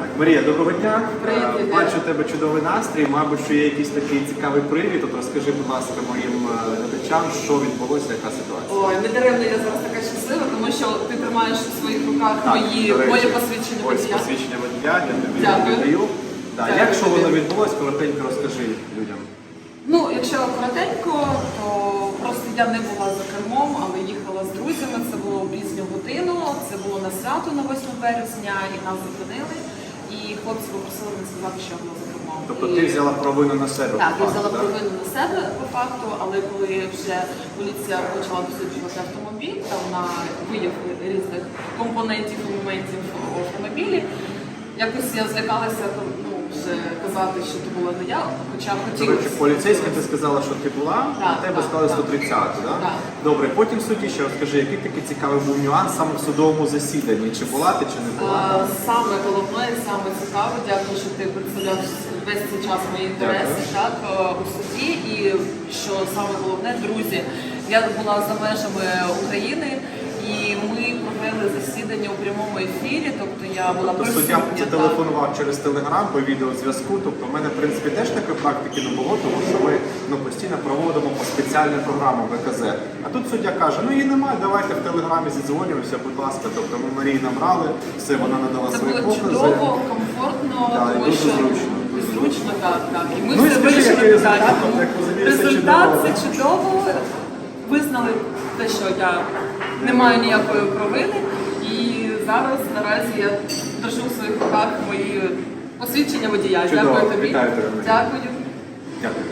Так, Марія, доброго дня. Привіт, Е, Бачу у тебе чудовий настрій. Мабуть, що є якийсь такий цікавий привід. От розкажи, будь ласка, моїм е, глядачам, що відбулося, яка ситуація. Ой, не даремно я зараз така щаслива, тому що ти тримаєш у своїх руках мої, моє посвідчення Ось водія. посвідчення водія, я тобі Дякую. віддаю. Да, Дякую як що тобі. воно відбулося, коротенько розкажи людям. Ну, якщо коротенько, то просто я не була за кермом, але їхала з друзями. Це було в пізню годину. Це було на свято на 8 березня, і нас зупинили. Хлопці попросили не сказати, що воно за кермом. Тобто ти взяла провину на себе. Так, по я факту, взяла да? провину на себе по факту, але коли вже поліція почала досліджувати автомобіль, там на вияв різних компонентів і моментів в автомобілі, якось я злякалася казати, що це була не я, хоча хотілося. речі, поліцейська ти сказала, що ти була, Так, на тебе так, сказали так. 130, так? Так. Добре, потім в суді ще розкажи, який такий цікавий був нюанс саме в судовому засіданні? Чи була ти, чи не була? А, Саме головне, і саме цікаве, дякую, що ти представляв весь цей час мої інтереси так, е, у суді. І що саме головне, друзі, я була за межами України, і ми провели засідання у прямому ефірі. Тобто я була Тобто присутня. суддя так. зателефонував через телеграм по відеозв'язку. Тобто в мене в принципі теж такої практики не було, тому що ми ну, постійно проводимо по спеціальним програмам ВКЗ. А тут суддя каже, ну її немає, давайте в телеграмі зідзвонюємося, будь ласка. Тобто ми Марії набрали, все, вона надала Це свої було покази. чудово, комфортно, і тому дуже що зручно, зручно, так, так. І ми Ну і все скажи, вирішили який результат, питання. от, як розумію, все Результат чудово. це чудово. Визнали те, що я не маю ніякої провини. І зараз наразі я держу в своїх руках мої посвідчення водія. Чудово. Дякую тобі. Вітаю Дякую. Дякую.